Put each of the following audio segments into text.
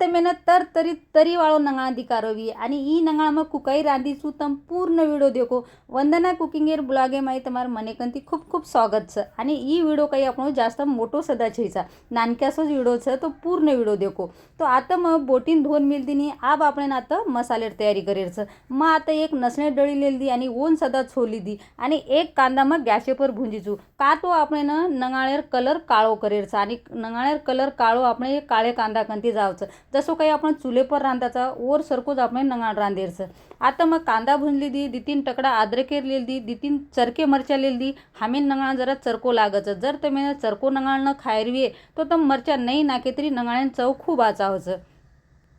ते मेन तर तरी तरी वाळो नंगा दि कारोवी. आणि ई नंगा म कुकाई रांदी सु तम पूर्ण व्हिडिओ देखो. वंदना कुकिंग एर ब्लॉग ए माय तमार मने कंती खूप खूप स्वागत छ आणि ई व्हिडिओ काही आपण जास्त मोटो सदा छैसा नानक्यास व्हिडिओ छ तो पूर्ण व्हिडिओ देखो. तो आता म बोटिन धोन मिल दिनी आप आपण आता मसालेर तयारी करेर छ म आता एक नसणे डळी लेल दी आणि ओन सदा छोली दी आणि एक कांदा म गॅस पर भुंजी छु का तो आपण न नंगाळेर कलर काळो करेर छ आणि नंगाळेर कलर काळो आपण काळे कांदा कंती जाव छ जसं काही आपण चुलेपर रांधायचा ओर सरकोच आपण नंगाण रांधेरचं आता मग कांदा भुंजली दी दितीन टकडा आद्रकेर लेल दी दितीन चरके मरच्या लेल दी हमेन नंगाळ जरा चरको लागायचं जर तुम्ही चरको नंगाळ न खायरवी तो तर मरच्या नाही नाके तरी नंगाळ्यान चव खूप आचावचं.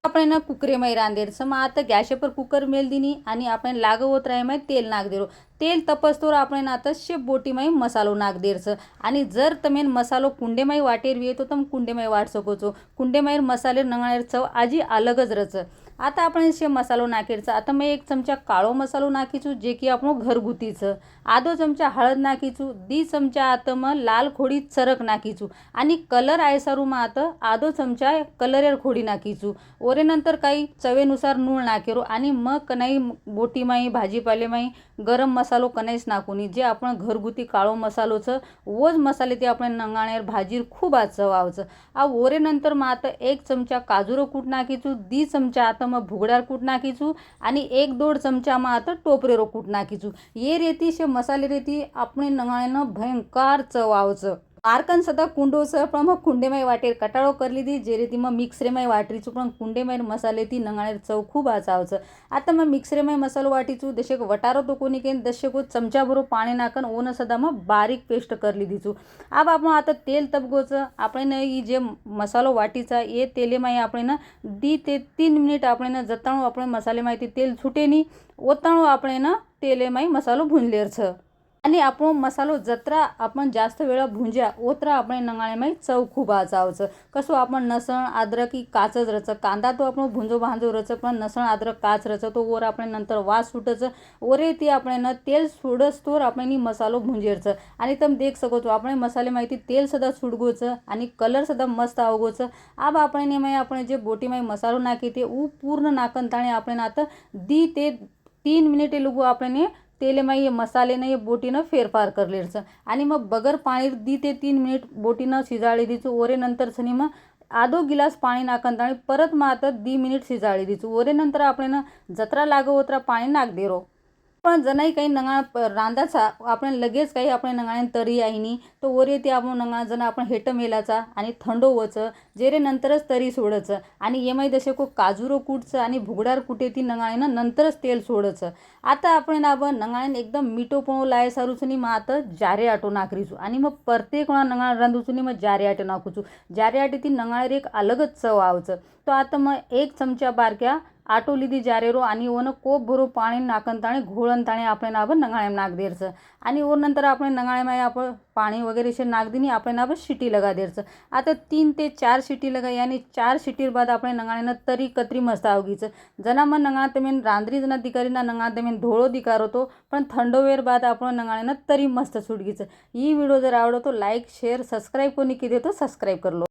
आपण ना कुकरे मै रांधेर सम आता गॅसे पर कुकर मेल दिनी आणि आपण लागवत राय मै तेल नाग देरो तेल तपसतोर आपण आता शेप बोटी मै मसालो नाग देरस आणि जर तमेन मसालो कुंडे मै वाटेर वे तो तम कुंडे मै वाट सकोचो कुंडे मै मसाले नंगाणेर चव आजी अलगच रच आता आपण છે मसालो નાખેલ आता मी एक चमचा काळो मसालो મસાલો जे की आपण घरगुतीचं. आधो चमचा हळद ચમચા दी चमचा आता मग लाल खोडी चरक ચરક आणि कलर आयसारूमा आता आधो चमचा कलरेर खोडी नाखीचू ओरे नंतर काही चवेनुसार नूळ नाखेरू आणि मग कनाई बोटी माई भाजीपाले माई गरम मसालो कनाईच नाखूनी जे आपण घरगुती काळो मसालोचं वज मसाले ते आपण नंगाणेर भाजीर खूप आज चवावचं आ ओरे नंतर मग आता एक चमचा काजूरो कूट नाखीचू दी चमचा आता ચમચામાં ભૂગળાર કૂટ નાખીશું અને એક દોઢ ચમચામાં હતો ટોપરેરો કૂટ નાખીશું એ રેતી છે મસાલે રેતી આપણે નંગાળેનો ભયંકર ચવ આવશે आरकन सदा कुंडो सर पण मग कुंडे माई वाटेर कटाळो करली ती जेरे ती मग मिक्सरे माई वाटरीचू पण कुंडे माईर मसाले ती नंगाणे चव खूप आचावचं. आता मग मिक्सरे माई मसालो वाटीचू जसे वटारो तो कोणी केन जसे को चमच्याबरोबर पाणी नाकन ओन सदा मग बारीक पेस्ट करली तिचू आप आपण आता तेल तपगोचं आपण ना ही जे मसालो वाटीचा ये तेले माई आपण ना दी ते तीन मिनिट आपण ना जताणू आपण मसाले माहिती तेल छुटे नी ओताणू आपण ना तेले माई मसालो भुंजलेरचं आणि आपण मसालो जत्रा आपण जास्त वेळ भुंज्या ओत्र आपण नंगाळे मध्ये चव खूप आचावच कसो आपण नसण अद्रक ही काचच रच कांदा तो आपण भुंजो भांजो रच पण नसण अद्रक काच रच तो ओर आपण नंतर वास सुटच ओरे ती आपण ना तेल सुडस तोर आपण नी मसालो भुंजेरच आणि तम देख सको तो आपण मसाले माहिती तेल सदा सुडगोच आणि कलर सदा मस्त आवगोच अब आपण ने मय आपण जे बोटी मय मसालो नाकी ते ऊ पूर्ण नाकन ताणे आपण आता दी ते तीन मिनिटे लुगो आपण तेले ये मसाले नाही बोटीनं फेरफार करलेचं आणि मग बगर पाणी दी ते तीन मिनिट बोटीनं शिजाळी दिचं ओरे नंतरसनी मग आदो गिलास पाणी नाकंत आणि परत मात दी मिनिट शिजाळी दिचं. ओरे नंतर आपण जत्रा लागो उतरा पाणी नाक देरो. પણ જનાઈ काही नंगा रांदाचा आपण लगेच काही आपण नंगाळ्यान तरी आईनी तो वर येते आपण नंगा जना आपण हेट मेलाचा आणि थंडो वचं जेरे नंतरच तरी सोडचं आणि एमाई दशे को काजूरो कुटचं आणि भुगडार कुटे ती नंगाळ्यानं नंतरच तेल सोडचं आता आपण आपण नंगाळ्यान एकदम मिठोपणो लाय सारूचुनी मग आता जारे आटो नाकरीचू आणि मग प्रत्येक वेळा नंगाळ रांधूचुनी मग जारे आटो नाकूचू जारे आटे ती नंगाळेर एक अलगच चव आवचं. तो आता मग एक चमच्या बारक्या आटोली दी जारे रो आणि ओन कोप भरो पाणी नाकन ताणे घोळन ताणे आपण ना आपण नंगाळ्या नाक देरचं. आणि ओर नंतर आपण नंगाळ्या मग आपण पाणी वगैरे असे नाक दिने आपण आपण शिटी लगा देरचं. आता तीन ते चार शिटी लगा आणि चार शिटी बाद आपण नंगाळ्यानं तरी कत्री मस्त आवघीचं जना मग नंगाळ तेमेन रांद्री जना दिकारी ना नंगाळ तेमेन धोळो दिकार होतो पण थंडोवेर बाद आपण नंगाळ्यानं तरी मस्त सुटगीचं. ही व्हिडिओ जर आवडतो लाईक शेअर सबस्क्राईब कोणी किती देतो सबस्क्राईब करलो